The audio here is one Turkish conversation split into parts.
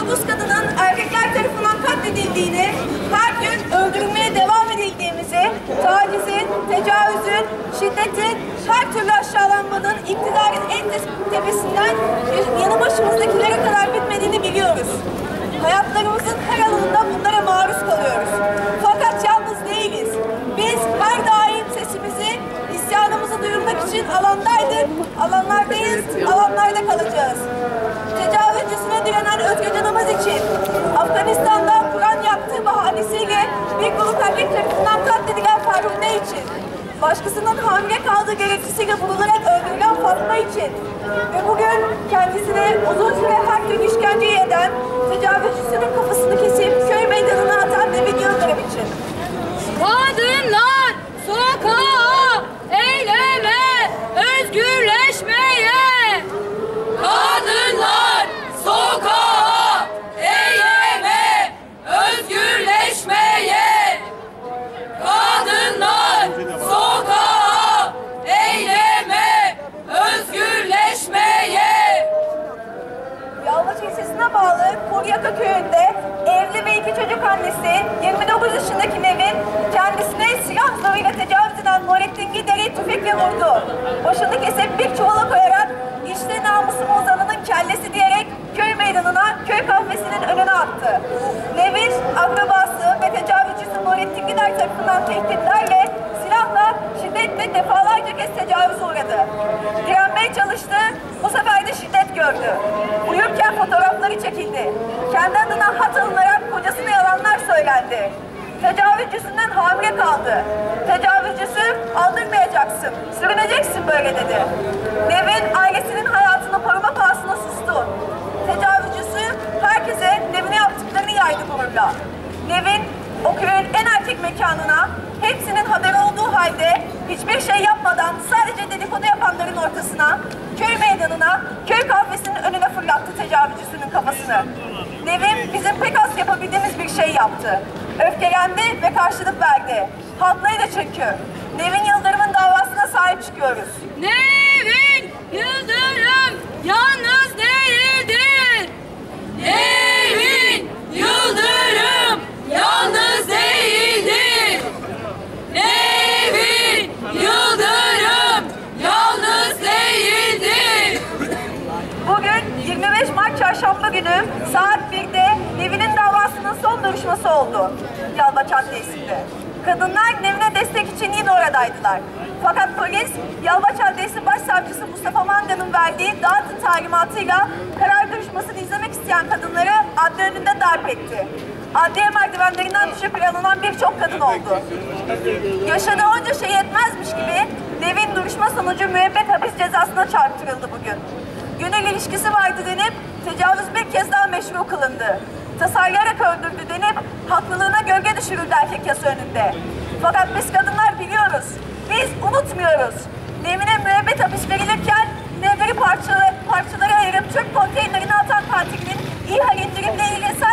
49 kadının erkekler tarafından katledildiğini, her gün öldürülmeye devam edildiğimizi, tacizin, tecavüzün, şiddetin, her türlü aşağılanmanın iktidarın en te- tepesinden yanı başımızdakilere kadar bitmediğini biliyoruz. Hayatlarımızın her alanında bunlara maruz kalıyoruz. Fakat yalnız değiliz. Biz her daim sesimizi, isyanımızı duyurmak için alandaydık, alanlardayız, alanlarda kalacağız. Tecavüzcüsüne direnen Özgür canımız için Afganistan'da Kur'an yaktığı bahanesiyle bir grup erkek tarafından katledilen Ferhunde için? Başkasının hamile kaldığı gerekçesiyle bulunarak öldürülen Fatma için. Ve bugün kendisine uzun süre her gün işkenceyi eden tecavüzcüsünün kafasını kesip köy 29 yaşındaki Nevin kendisine silah zoruyla tecavüz eden Nurettin Gider'i tüfekle vurdu. Başını kesip bir çuvala koyarak işte namusumu uzanının kellesi diyerek köy meydanına köy kahvesinin önüne attı. Nevin akrabası ve tecavüzcüsü Nurettin Gider tarafından tehditlerle silahla şiddetle defalarca kez tecavüz uğradı. Direnmeye çalıştı, bu sefer de şiddet gördü. Uyurken fotoğrafları çekildi. Kendi adına hat alınarak kocasına yalanlar söylendi. Tecavüzcüsünden hamile kaldı. Tecavüzcüsü aldırmayacaksın, sürüneceksin böyle dedi. Nevin ailesinin hayatını koruma pahasına sustu. Tecavüzcüsü herkese Nevin'e yaptıklarını yaydı gururla. Nevin o köyün en erkek mekanına hepsinin haberi olduğu halde hiçbir şey yapmadan sadece dedikodu yapanların ortasına, köy meydanına, köy kahvesinin önüne fırlattı tecavüzcüsünün kafasını. Nevin bizim pek az yapabildiğimiz bir şey yaptı. Öfkelendi ve karşılık verdi. Haklıydı çünkü. Nevin Yıldırım'ın davasına sahip çıkıyoruz. Nevin Yıldırım yalnız değildir. Nevin Yıldırım yalnız değildir. Nevin Yıldırım yalnız değildir. Bugün 25 Mart Çarşamba günü saat 1'de Davasının son duruşması oldu. Yalvaç Adliyesi'nde. Kadınlar Nevin'e destek için yine oradaydılar. Fakat polis Yalvaç Adliyesi Başsavcısı Mustafa Manga'nın verdiği dağıtın talimatıyla karar duruşmasını izlemek isteyen kadınları adli önünde darp etti. Adliye merdivenlerinden düşüp yaralanan birçok kadın oldu. Yaşadığı onca şey yetmezmiş gibi Nevin duruşma sonucu müebbet hapis cezasına çarptırıldı bugün. Gönül ilişkisi vardı denip tecavüz bir kez daha meşru kılındı. Tasarlayarak öldürdü denip haklılığına gölge düşürüldü erkek yasa önünde. Fakat biz kadınlar biliyoruz, biz unutmuyoruz. Nevin'e müebbet hapis verilirken nevleri parçalara, parçalara ayırıp Türk konteynerine atan katilin İHA indirimleriyle sadece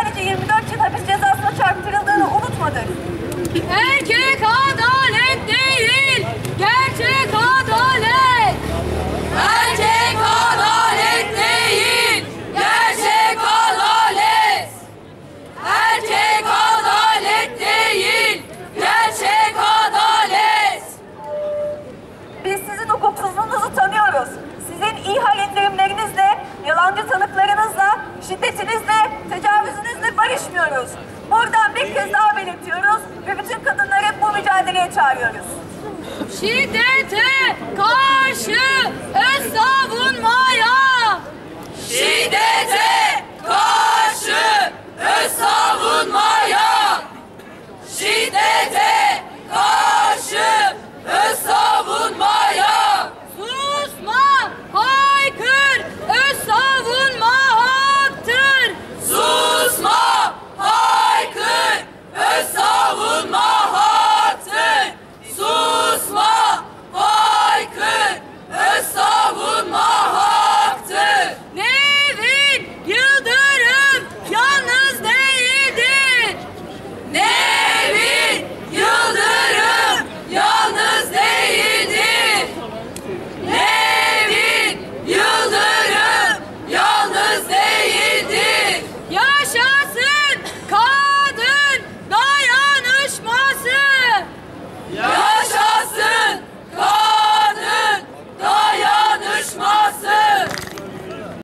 barışmıyoruz. Buradan bir kez daha belirtiyoruz ve bütün kadınları bu mücadeleye çağırıyoruz. Şiddete karşı savunmaya.